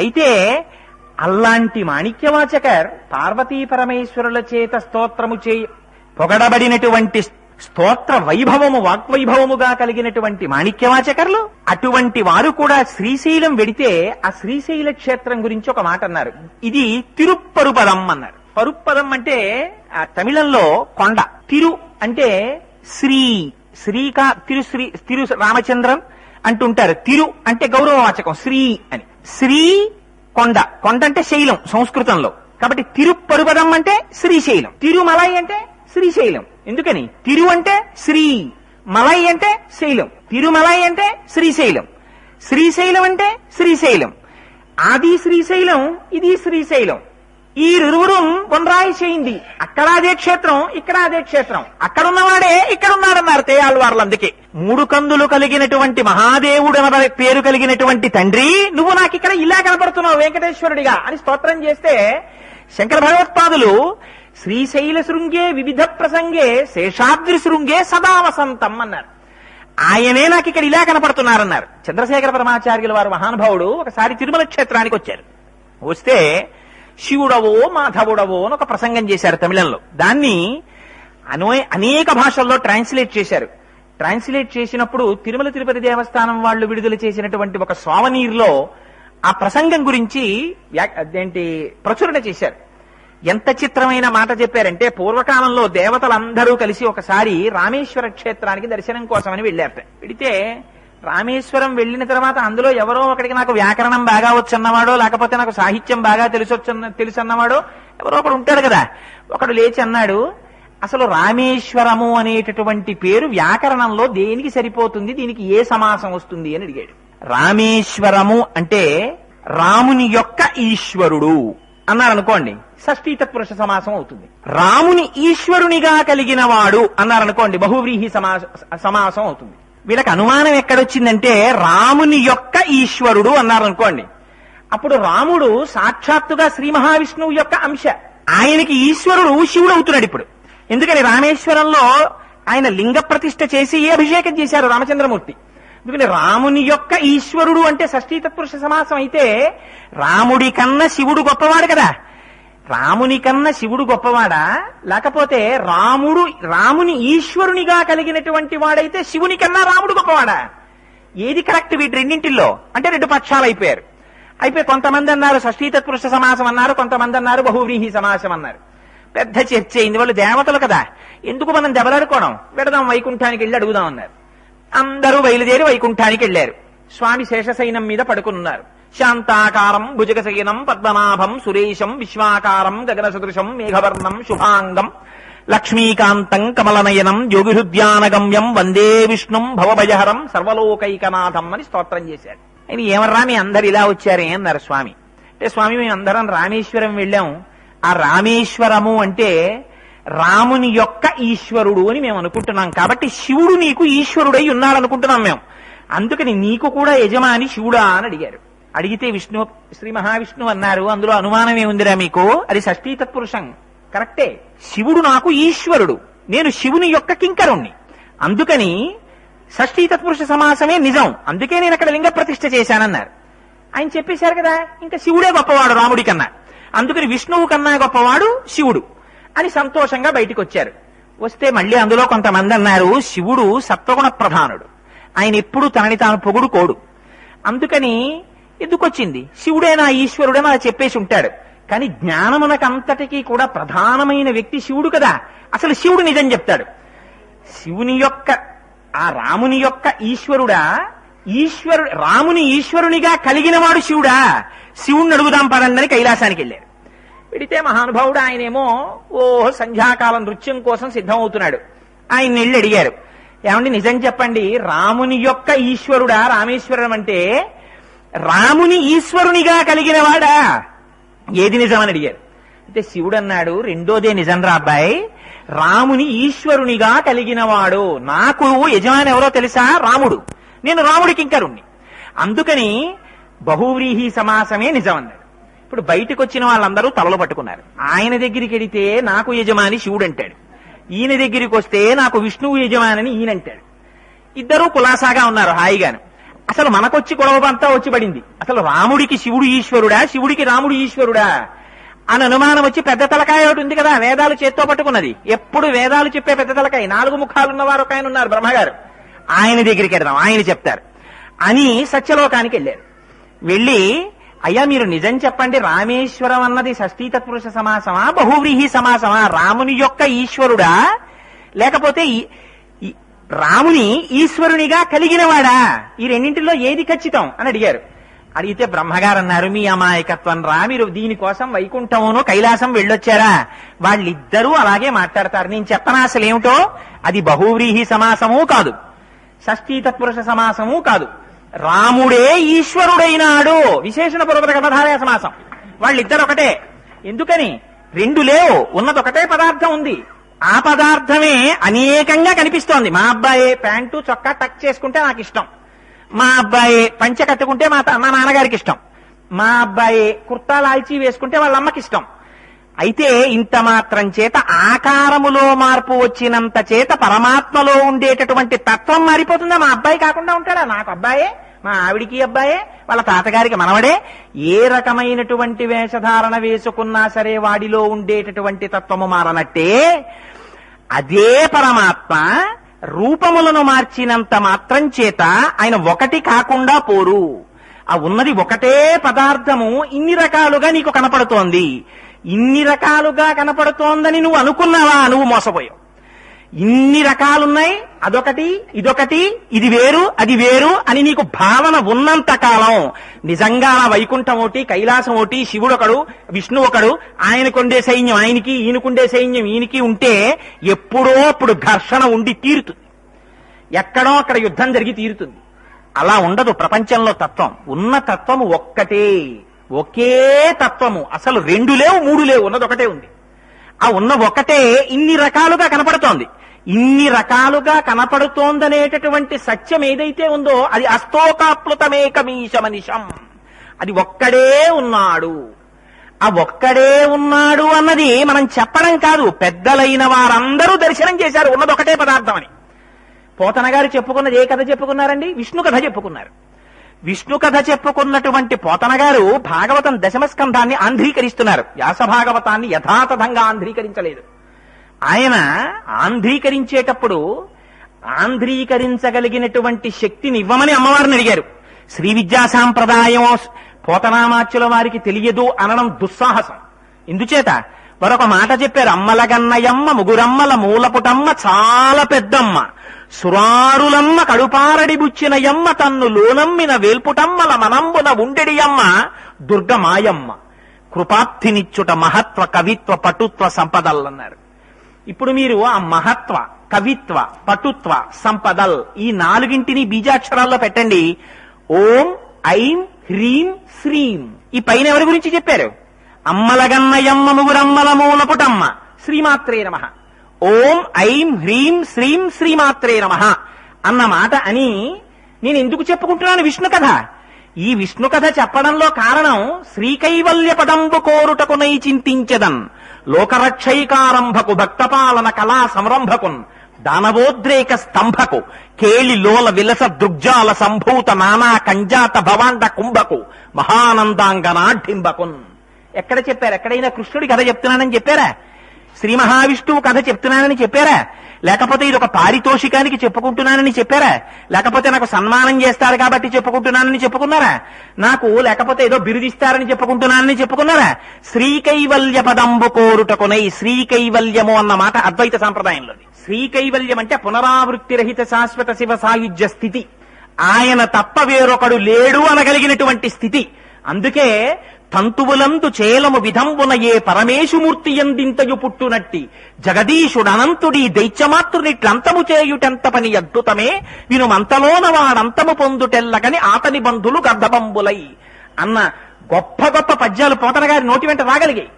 అయితే అల్లాంటి మాణిక్యవాచకర్ పార్వతీ పరమేశ్వరుల చేత స్తోత్రము చే పొగడబడినటువంటి స్తోత్ర వైభవము వాగ్వైభవముగా కలిగినటువంటి మాణిక్యవాచకర్లు అటువంటి వారు కూడా శ్రీశైలం వెడితే ఆ శ్రీశైల క్షేత్రం గురించి ఒక మాట అన్నారు. ఇది తిరుప్పరుపదం అన్నారు. పరుప్పదం అంటే ఆ తమిళంలో కొండ. తిరు అంటే శ్రీ శ్రీకా తిరుశ్రీ తిరు రామచంద్రం అంటుంటారు. తిరు అంటే గౌరవవాచకం శ్రీ అని. శ్రీ కొండ కొండ అంటే శైలం సంస్కృతంలో. కాబట్టి తిరుపరుపదం అంటే శ్రీశైలం. తిరుమలై అంటే శ్రీశైలం. ఎందుకని? తిరు అంటే శ్రీ మలై అంటే శైలం. తిరుమలై అంటే శ్రీశైలం. శ్రీశైలం అంటే శ్రీశైలం. ఆది శ్రీశైలం ఇది శ్రీశైలం. ఈ ఇరువురు చేయింది. అక్కడ అదే క్షేత్రం ఇక్కడ అదే క్షేత్రం. అక్కడున్నవాడే ఇక్కడున్నాడన్నారు ఇక్కడ తేయాళ్ళవార్లు అందుకే మూడు కందులు కలిగినటువంటి మహాదేవుడు పేరు కలిగినటువంటి తండ్రి నువ్వు నాకు ఇక్కడ ఇలా కనపడుతున్నావు వెంకటేశ్వరుడిగా అని స్తోత్రం చేస్తే శంకర భగవత్పాదులు శ్రీశైల శృంగే వివిధ ప్రసంగే శేషాద్రి శృంగే సదా వసంతం అన్నారు. ఆయనే నాకు ఇక్కడ ఇలా కనపడుతున్నారన్నారు. చంద్రశేఖర పరమాచార్యుల వారు మహానుభావుడు ఒకసారి తిరుమల క్షేత్రానికి వచ్చారు. వస్తే శివుడవో మాధవుడవో అని ఒక ప్రసంగం చేశారు తమిళంలో. దాన్ని అనేక భాషల్లో ట్రాన్స్లేట్ చేశారు. ట్రాన్స్లేట్ చేసినప్పుడు తిరుమల తిరుపతి దేవస్థానం వాళ్ళు విడుదల చేసినటువంటి ఒక స్వావనీర్లో ఆ ప్రసంగం గురించి ఏంటి అదేంటి ప్రచురణ చేశారు. ఎంత చిత్రమైన మాట చెప్పారంటే పూర్వకాలంలో దేవతలందరూ కలిసి ఒకసారి రామేశ్వర క్షేత్రానికి దర్శనం కోసమని వెళ్ళారట. వెడితే రామేశ్వరం వెళ్ళిన తర్వాత అందులో ఎవరో ఒకడికి నాకు వ్యాకరణం బాగా వచ్చన్నవాడో లేకపోతే నాకు సాహిత్యం బాగా తెలిసొచ్చన్న తెలుసన్నవాడో ఎవరో ఒకడు ఉంటాడు కదా. ఒకడు లేచి అన్నాడు అసలు రామేశ్వరము అనేటటువంటి పేరు వ్యాకరణంలో దేనికి సరిపోతుంది? దీనికి ఏ సమాసం వస్తుంది? అని అడిగాడు. రామేశ్వరము అంటే రాముని యొక్క ఈశ్వరుడు. అన్నారు అనుకోండి షష్ఠీ తత్పురుష సమాసం అవుతుంది. రాముని ఈశ్వరునిగా కలిగిన వాడు అన్నారు అనుకోండి బహువ్రీహి సమాసం అవుతుంది. వీళ్ళకి అనుమానం ఎక్కడొచ్చిందంటే రాముని యొక్క ఈశ్వరుడు అన్నారు అనుకోండి అప్పుడు రాముడు సాక్షాత్తుగా శ్రీ మహావిష్ణువు యొక్క అంశ. ఆయనకి ఈశ్వరుడు శివుడు అవుతున్నాడు ఇప్పుడు. ఎందుకని రామేశ్వరంలో ఆయన లింగ ప్రతిష్ఠ చేసి అభిషేకం చేశారు రామచంద్రమూర్తి? ఎందుకని రాముని యొక్క ఈశ్వరుడు అంటే షష్ఠీ తత్పురుష సమాసం అయితే రాముడి కన్నా శివుడు గొప్పవాడు కదా. రాముని కన్నా శివుడు గొప్పవాడా? లేకపోతే రాముడు రాముని ఈశ్వరునిగా కలిగినటువంటి వాడైతే శివుని కన్నా రాముడు గొప్పవాడా? ఏది కరెక్ట్ వీటి రెండింటిల్లో? అంటే రెండు పక్షాలు అయిపోయారు. అయిపోయి కొంతమంది అన్నారు షష్ఠీ తత్పురుష సమాసం అన్నారు కొంతమంది అన్నారు బహువ్రీహి సమాసం అన్నారు. పెద్ద చర్చ అయింది. వాళ్ళు దేవతలు కదా. ఎందుకు మనం దెబ్బలాడుకోవడం? వెడదాం వైకుంఠానికి వెళ్ళి అడుగుదాం అన్నారు. అందరూ బయలుదేరి వైకుంఠానికి వెళ్ళారు స్వామి శేషశయనం మీద పడుకున్నారు. శాంతాకారం భుజగశయనం పద్మనాభం సురేశం విశ్వాకారం గగన సదృశం మేఘవర్ణం శుభాంగం లక్ష్మీకాంతం కమలనయనం జోగిహృద్యానగమ్యం వందే విష్ణుం భవభయహరం సర్వలోకైకనాథం అని స్తోత్రం చేశాడు ఆయన ఏమర్రా మీ అందరు ఇలా వచ్చారే అన్నారు స్వామి అంటే స్వామి మేము అందరం రామేశ్వరం వెళ్ళాం ఆ రామేశ్వరము అంటే రాముని యొక్క ఈశ్వరుడు అని మేము అనుకుంటున్నాం కాబట్టి శివుడు నీకు ఈశ్వరుడై ఉన్నాడనుకుంటున్నాం మేము అందుకని నీకు కూడా యజమాని శివుడా అని అడిగారు అడిగితే విష్ణు శ్రీ మహావిష్ణువు అన్నారు అందులో అనుమానమే ఉందిరా మీకు? అది షష్ఠీ తత్పురుషం. కరెక్టే. శివుడు నాకు ఈశ్వరుడు. నేను శివుని యొక్క కింకరుణ్ణి. అందుకని షష్ఠీ తత్పురుష సమాసమే నిజం. అందుకే నేను అక్కడ లింగ ప్రతిష్ఠ చేశానన్నారు. ఆయన చెప్పేశారు కదా ఇంకా శివుడే గొప్పవాడు రాముడి కన్నా. అందుకని విష్ణువు కన్నా గొప్పవాడు శివుడు అని సంతోషంగా బయటికి వచ్చారు వస్తే మళ్ళీ అందులో కొంతమంది అన్నారు శివుడు సత్వగుణ ప్రధానుడు. ఆయన ఎప్పుడు తనని తాను పొగుడు కోడు అందుకని ఎందుకొచ్చింది? శివుడే నా ఈశ్వరుడే అలా చెప్పేసి ఉంటాడు. కానీ జ్ఞానమునకంతటికీ కూడా ప్రధానమైన వ్యక్తి శివుడు కదా. అసలు శివుడు నిజం చెప్తాడు. శివుని యొక్క ఆ రాముని యొక్క ఈశ్వరుడా ఈశ్వరుడు రాముని ఈశ్వరునిగా కలిగినవాడు శివుడా. శివుణ్ణి అడుగుదాం పదండి కైలాసానికి వెళ్ళారు వెడితే మహానుభావుడు ఆయనేమో ఓ సంధ్యాకాలం నృత్యం కోసం సిద్ధమవుతున్నాడు. ఆయన వెళ్ళి అడిగారు. ఏమండి నిజం చెప్పండి రాముని యొక్క ఈశ్వరుడా రామేశ్వరం అంటే రాముని ఈశ్వరునిగా కలిగిన వాడా ఏది నిజమని అడిగారు. అయితే శివుడు అన్నాడు రెండోదే నిజం రా అబ్బాయి. రాముని ఈశ్వరునిగా కలిగినవాడు. నాకు యజమాని ఎవరో తెలుసా? రాముడు. నేను రాముడికి ఇంకరుణ్ణి. అందుకని బహువ్రీహి సమాసమే నిజం అన్నాడు ఇప్పుడు బయటకు వచ్చిన వాళ్ళందరూ తలలు పట్టుకున్నారు. ఆయన దగ్గరికి వెడితే నాకు యజమాని శివుడు అంటాడు ఈయన దగ్గరికి వస్తే నాకు విష్ణువు యజమాని ఈయన అంటాడు ఇద్దరూ కులాసాగా ఉన్నారు హాయిగాను. అసలు మనకొచ్చి గొడవంతా వచ్చి పడింది. అసలు రాముడికి శివుడు ఈశ్వరుడా శివుడికి రాముడు ఈశ్వరుడా అని అనుమానం వచ్చి పెద్ద తలకాయ ఒకటి ఉంది కదా వేదాలు చేత్తో పట్టుకున్నది. ఎప్పుడు వేదాలు చెప్పే పెద్ద తలకాయ? నాలుగు ముఖాలు ఉన్నవారు ఒక ఆయన ఉన్నారు బ్రహ్మగారు. ఆయన దగ్గరికి వెళ్దాం ఆయన చెప్తారు. అని సత్యలోకానికి వెళ్ళారు. వెళ్ళి అయ్యా మీరు నిజం చెప్పండి రామేశ్వరం అన్నది షష్ఠీ తత్పురుష సమాసమా బహువ్రీహి సమాసమా? రాముని యొక్క ఈశ్వరుడా? లేకపోతే రాముని ఈశ్వరునిగా కలిగినవాడా? ఈ రెండింటిలో ఏది ఖచ్చితం? అని అడిగారు. అడిగితే బ్రహ్మగారు అన్నారు మీ అమాయకత్వం రా మీరు దీనికోసం వైకుంఠమును కైలాసం వెళ్ళొచ్చారా? వాళ్ళిద్దరూ అలాగే మాట్లాడతారు. నేను చెప్పనా అసలు ఏమిటో అది బహువ్రీహి సమాసము కాదు. షష్ఠీ తత్పురుష సమాసము కాదు. రాముడే ఈశ్వరుడైనాడు. విశేషణ పూర్వక కథధారయ సమాసం. వాళ్ళిద్దరు ఒకటే ఎందుకని? రెండు లేవు. ఉన్నదొకటే పదార్థం ఉంది. ఆ పదార్థమే అనేకంగా కనిపిస్తోంది. మా అబ్బాయి ప్యాంటు చొక్కా టక్ చేసుకుంటే నాకు ఇష్టం. మా అబ్బాయి పంచె కట్టుకుంటే మా మా నాన్నగారికి ఇష్టం. మా అబ్బాయి కుర్తా లాల్చీ వేసుకుంటే వాళ్ళ అమ్మకి ఇష్టం. అయితే ఇంత మాత్రం చేత ఆకారములో మార్పు వచ్చినంత చేత పరమాత్మలో ఉండేటటువంటి తత్వం మారిపోతుందా? మా అబ్బాయి కాకుండా ఉంటాడా? నాకు అబ్బాయే మా ఆవిడికి అబ్బాయే వాళ్ళ తాతగారికి మనవడే. ఏ రకమైనటువంటి వేషధారణ వేసుకున్నా సరే వాడిలో ఉండేటటువంటి తత్వము మారనట్టే అదే పరమాత్మ రూపములను మార్చినంత మాత్రం చేత ఆయన ఒకటి కాకుండా పోరు. ఆ ఉన్నది ఒకటే పదార్థము ఇన్ని రకాలుగా నీకు కనపడుతోంది. ఇన్ని రకాలుగా కనపడుతోందని నువ్వు అనుకున్నావా? నువ్వు మోసపోయావు. ఇన్ని రకాలున్నాయి. అదొకటి ఇదొకటి ఇది వేరు అది వేరు అని నీకు భావన ఉన్నంత కాలం నిజంగా వైకుంఠం ఒకటి కైలాసం ఒకటి శివుడు ఒకడు విష్ణు ఒకడు ఆయనకుండే సైన్యం ఆయనకి ఈయనకుండే సైన్యం ఈయనకి ఉంటే ఎప్పుడో అప్పుడు ఘర్షణ ఉండి తీరుతుంది ఎక్కడో అక్కడ యుద్ధం జరిగి తీరుతుంది. అలా ఉండదు ప్రపంచంలో తత్వం. ఉన్న తత్వము ఒక్కటే. ఒకే తత్వము. అసలు రెండు లేవు మూడు లేవు ఉన్నది ఒకటే ఉంది. ఆ ఉన్న ఒకటే ఇన్ని రకాలుగా కనపడుతోంది. ఇన్ని రకాలుగా కనపడుతోందనేటటువంటి సత్యం ఏదైతే ఉందో అది అస్తోకాప్లుతమేకమీశమనిషం. అది ఒక్కడే ఉన్నాడు. ఆ ఒక్కడే ఉన్నాడు అన్నది మనం చెప్పడం కాదు. పెద్దలైన వారందరూ దర్శనం చేశారు. ఉన్నది ఒకటే పదార్థం అని పోతన గారు చెప్పుకున్నది ఏ కథ చెప్పుకున్నారండి? విష్ణు కథ చెప్పుకున్నారు. విష్ణు కథ చెప్పుకున్నటువంటి పోతనగారు భాగవతం దశమస్కంధాన్ని ఆంధ్రీకరిస్తున్నారు. వ్యాస భాగవతాన్ని యథాతథంగా ఆంధ్రీకరించలేదు. ఆయన ఆంధ్రీకరించేటప్పుడు ఆంధ్రీకరించగలిగినటువంటి శక్తిని ఇవ్వమని అమ్మవారిని అడిగారు. శ్రీ విద్యా సాంప్రదాయం పోతనామాచ్యుల వారికి తెలియదు అనడం దుస్సాహసం. ఇందుచేత మరొక మాట చెప్పారు. అమ్మలగన్నయమ్మ ముగురమ్మల మూలపుటమ్మ చాలా పెద్దమ్మ. సురారులమ్మ కడుపారడి బుచ్చినయమ్మ తన్ను లోనమ్మిన వేల్పుటమ్మల మనంబున ఉండెడియమ్మ దుర్గమాయమ్మ. కృపాప్తినిచ్చుట మహత్వ కవిత్వ పటుత్వ సంపదలన్నారు ఇప్పుడు మీరు ఆ మహత్వ కవిత్వ పటుత్వ సంపదల్ ఈ నాలుగింటిని బీజాక్షరాల్లో పెట్టండి. ఓం ఐం హ్రీం శ్రీం. ఈ పైన ఎవరి గురించి చెప్పారు? అమ్మలగన్నయమ్మ ముగురమ్మల మూలపుటమ్మ. శ్రీమాత్రే నమ. ఓం ఐం హ్రీం శ్రీం శ్రీమాత్రే నమ అన్న మాట అని నేను ఎందుకు చెప్పుకుంటున్నాను విష్ణు కథ ఈ విష్ణు కథ చెప్పడంలో కారణం శ్రీకైవల్య పదంబు కోరుటకునై చింతించదన్ లోకరక్షైకారంభకు భక్తపాలన కళా సంరంభకున్ దానవోద్రేక స్తంభకు కేళి లోల విలస దృగ్జాల సంభూత నానా కంజాత భవాండ కుంభకు మహానందాంగనాఢింబకున్ ఎక్కడ చెప్పారు? ఎక్కడైనా కృష్ణుడి కథ చెప్తున్నానని చెప్పారా? శ్రీ మహావిష్ణువు కథ చెప్తున్నానని చెప్పారా? లేకపోతే ఇది ఒక పారితోషికానికి చెప్పుకుంటున్నానని చెప్పారా? లేకపోతే నాకు సన్మానం చేస్తారు కాబట్టి చెప్పుకుంటున్నానని చెప్పుకున్నారా? నాకు లేకపోతే ఏదో బిరుదిస్తారని చెప్పుకుంటున్నానని చెప్పుకున్నారా? శ్రీకైవల్య పదంబు కోరుటకునై శ్రీకైవల్యము అన్న మాట అద్వైత సాంప్రదాయంలోది. శ్రీకైవల్యం అంటే పునరావృత్తి రహిత శాశ్వత శివ సాయుధ్య స్థితి. ఆయన తప్ప వేరొకడు లేడు అనగలిగినటువంటి స్థితి. అందుకే తంతువులందు చేలము విధంబున ఏ పరమేశుమూర్తి ఎందింతయు పుట్టునట్టి. జగదీశుడనంతుడి దైత్యమాతృనిట్లంతము చేయుటెంత పని అద్భుతమే? వినుమంతలోన వాడంతము పొందుటెల్లగని ఆతని బంధులు గర్ధబంబులై. అన్న గొప్ప గొప్ప పద్యాలు పోతన గారి నోటి వెంట రాగలిగాయి.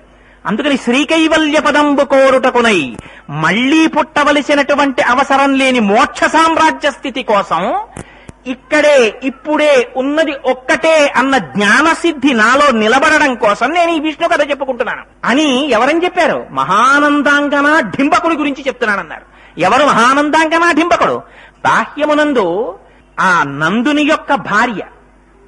అందుకని శ్రీకైవల్య పదంబు కోరుటకునై మళ్ళీ పుట్టవలసినటువంటి అవసరం లేని మోక్ష సామ్రాజ్య స్థితి కోసం ఇక్కడే ఇప్పుడే ఉన్నది ఒక్కటే అన్న జ్ఞానసిద్ధి నాలో నిలబడడం కోసం నేను ఈ విష్ణు కథ చెప్పుకుంటున్నాను. అని ఎవరని చెప్పారు? మహానందాంగన ఢింబకుడి గురించి చెప్తున్నానన్నారు. ఎవరు మహానందాంగన ఢింబకుడు? బాహ్యమునందు ఆ నందుని యొక్క భార్య.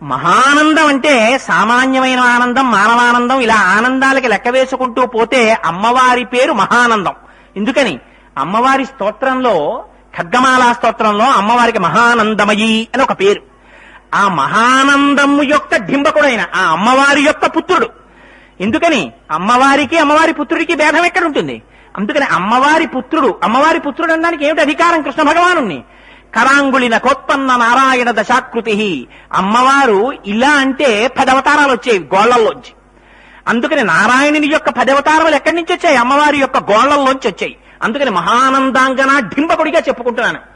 మహానందం అంటే సామాన్యమైన ఆనందం మానవానందం ఇలా ఆనందాలకి లెక్క వేసుకుంటూ పోతే అమ్మవారి పేరు మహానందం. ఎందుకని? అమ్మవారి స్తోత్రంలో ఖడ్గమాలా స్తోత్రంలో అమ్మవారికి మహానందమయి అని ఒక పేరు. ఆ మహానందము యొక్క డింబకుడైన ఆ అమ్మవారి యొక్క పుత్రుడు. ఎందుకని? అమ్మవారికి అమ్మవారి పుత్రుడికి భేదం ఎక్కడ ఉంటుంది అందుకని అమ్మవారి పుత్రుడు అమ్మవారి పుత్రుడు అనడానికి ఏమిటి అధికారం? కృష్ణ భగవాను కరాంగుళిన కోత్పన్న నారాయణ దశాకృతి. అమ్మవారు ఇలా అంటే పదవతారాలు వచ్చేవి గోళ్ళల్లోంచి. అందుకని నారాయణుని యొక్క పదవతారాలు ఎక్కడి నుంచి వచ్చాయి? అమ్మవారి యొక్క గోళ్ళల్లోంచి వచ్చాయి. అందుకని మహానందాంగన డింబకుడిగా చెప్పుకుంటున్నాను.